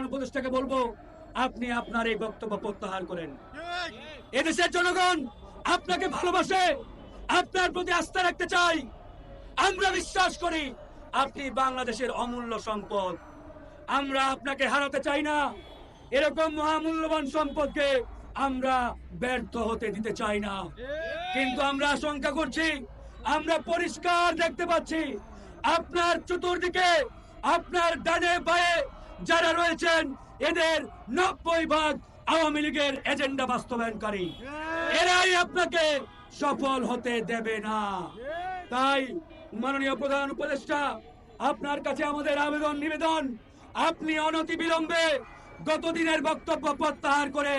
প্রধান উপদেষ্টাকে বলব, আপনি আপনার এই বক্তব্য প্রত্যাহার করেন। এদেশের জনগণ আপনাকে ভালোবাসে, আপনার প্রতি আস্থা রাখতে চাই। আমরা বিশ্বাস করি আপনি বাংলাদেশের অমূল্য সম্পদ। আমরা আপনাকে হারাতে চাই না। এরকম মহামূল্যবান সম্পদকে আমরা ব্যর্থ হতে দিতে চাই না। কিন্তু আমরা আশঙ্কা করছি, আমরা পরিষ্কার দেখতে পাচ্ছি, আপনার চতুর্দিকে, আপনার ডানে বায়ে যারা রয়েছেন এদের নব্বই ভাগ আওয়ামী লীগের এজেন্ডা বাস্তবায়নকারী। এরাই আপনাকে সফল হতে দেবে না। তাই মাননীয় প্রধান উপদেষ্টা আপনার কাছে আমাদের আবেদন নিবেদন আপনি অনতি বিলম্বে গত দিনের বক্তব্য প্রত্যাহার করে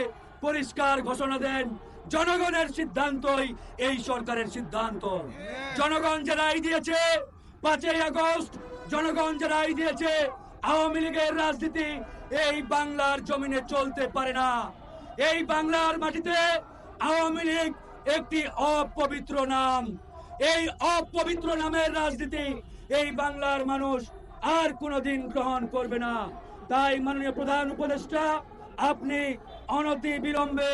পরিষ্কার ঘোষণা দেন জনগণের সিদ্ধান্তই এই সরকারের সিদ্ধান্ত। জনগণ যে রায় দিয়েছে পাঁচই আগস্ট জনগণ যে রায় দিয়েছে আওয়ামী লীগের রাজনীতি এই বাংলার জমিনে চলতে পারে না। এই বাংলার মাটিতে আওয়ামী লীগ একটি অপবিত্র নাম। এই অপবিত্র নামের রাজনীতি এই বাংলার মানুষ আর কোনোদিন গ্রহণ করবে না। তাই মাননীয় প্রধান উপদেষ্টা, আপনি অনতি বিলম্বে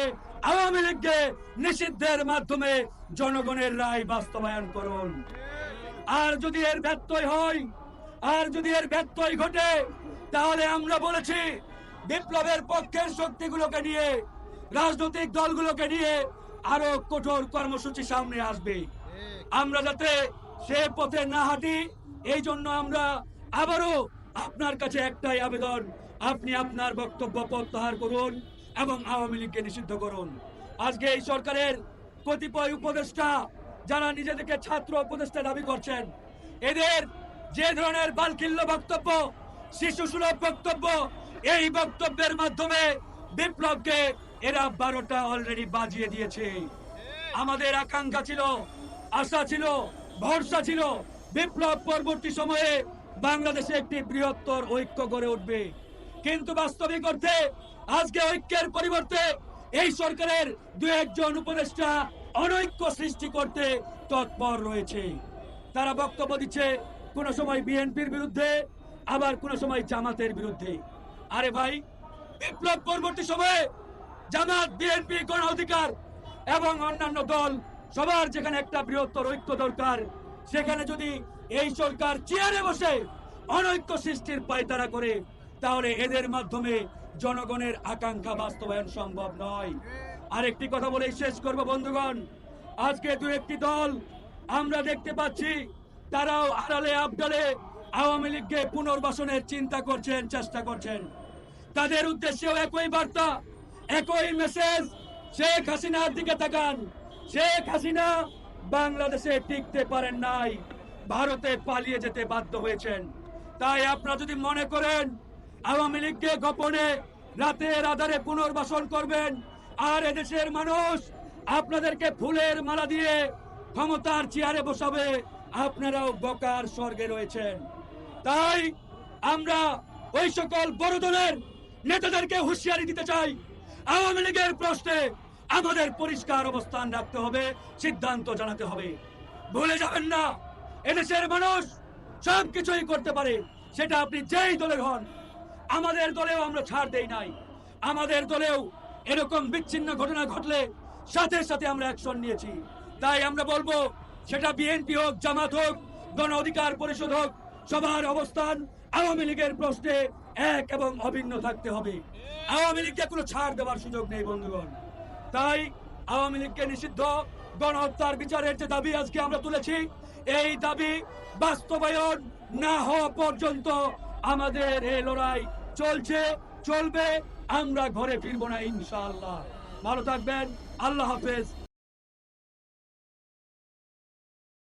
আওয়ামী লীগকে নিষিদ্ধের মাধ্যমে জনগণের রায় বাস্তবায়ন করুন। আর যদি এর ব্যত্যয় হয় আর যদি এর ব্যত্যয় ঘটে, তাহলে আমরা বলেছি বিপ্লবের পক্ষের শক্তিগুলোকে নিয়ে, রাজনৈতিক দলগুলোকে নিয়ে আরও কঠোর কর্মসূচি সামনে আসবে। আমরা যাতে সে পথে না হাঁটি, এই জন্য আমরা আবারও আপনার কাছে একটাই আবেদন, আপনি আপনার বক্তব্য প্রত্যাহার করুন এবং আওয়ামী লীগকে নিষিদ্ধ করুন। আজকে এই সরকারের কতিপয় উপদেষ্টা, যারা নিজেদেরকে ছাত্র উপদেষ্টা দাবি করছেন, এদের যে ধরনের বালকিল্য বক্তব্য, শিশু সুলভ বক্তব্য, এই বক্তব্যের মাধ্যমে বিপ্লবকে এরা বারোটা অলরেডি বাজিয়ে দিয়েছে। আমাদের আকাঙ্ক্ষা ছিল, আশা ছিল, ভরসা ছিল, বিপ্লব পরবর্তী সময়ে বাংলাদেশে একটি বৃহত্তর ঐক্য গড়ে উঠবে। কিন্তু বাস্তবিক অর্থে আজকে ঐক্যের পরিবর্তে এই সরকারের দু একজন উপদেষ্টা অনৈক্য সৃষ্টি করতে তৎপর রয়েছে। তারা বক্তব্য দিচ্ছে কোন সময় বিএনপির বিরুদ্ধে, আবার কোন সময় জামাতের বিরুদ্ধে। আরে ভাই, বিপ্লব পরবর্তী সময়ে জামাত, বিএনপি, গণ অধিকার এবং অন্যান্য দল সবার যেখানে একটা বৃহত্তর ঐক্য দরকার, সেখানে যদি এই সরকার চেয়ারে বসে অনৈক্য সৃষ্টির পায়তারা করে, তাহলে এদের মাধ্যমে জনগণের আকাঙ্ক্ষা বাস্তবায়ন সম্ভব নয়। আরেকটি কথা বলে শেষ করব বন্ধুগণ। আজকে দু একটি দল, আমরা দেখতে পাচ্ছি তারাও আড়ালে আবডালে আওয়ামী লীগকে পুনর্বাসনের চিন্তা করছেন, চেষ্টা করছেন। তাদের উদ্দেশ্যেও একই বার্তা, একই মেসেজ শেখ হাসিনার দিকে তাকান। শেখ হাসিনা বাংলাদেশে টিকতে পারেন নাই, ভারতে পালিয়ে যেতে বাধ্য হয়েছেন। তাই আপনারা যদি মনে করেন, আওয়ামী লীগকে গোপনে রাতের আধারে পুনর্বাসন করবেন, আর এদেশের মানুষ আপনাদেরকে ফুলের মালা দিয়ে ক্ষমতার চেয়ারে বসাবে আপনারাও বকার স্বর্গে রয়েছেন। তাই আমরা ওই সকল বড় দলের নেতাদেরকে হুঁশিয়ারি দিতে চাই। আওয়ামী লীগের প্রশ্নে আমাদের পরিষ্কার অবস্থান রাখতে হবে, সিদ্ধান্ত জানাতে হবে। ভুলে যাবেন না, এদেশের মানুষ সব কিছুই করতে পারে, সেটা আপনি যেই দলের হন। আমাদের দলেও আমরা ছাড় দেই নাই। আমাদের দলেও এরকম বিচ্ছিন্ন ঘটনা ঘটলে সাথে সাথে আমরা অ্যাকশন নিয়েছি। তাই আমরা বলব সেটা বিএনপি হোক, জামাত হোক, গণ অধিকার পরিষদ হোক, সবার অবস্থান আওয়ামী লীগের প্রশ্নে এক এবং অভিন্ন থাকতে হবে। আওয়ামী লীগকে কোনো ছাড় দেওয়ার সুযোগ নেই, বন্ধুগণ। তাই আওয়ামী লীগকে নিষিদ্ধ গণহত্যার বিচারের যে দাবি আজকে আমরা তুলেছি, এই দাবি বাস্তবায়ন না হওয়া পর্যন্ত আমাদের এই লড়াই চলছে, চলবে, আমরা ঘরে ফিরবো না, ইনশাআল্লাহ। ভালো থাকবেন, আল্লাহ হাফেজ।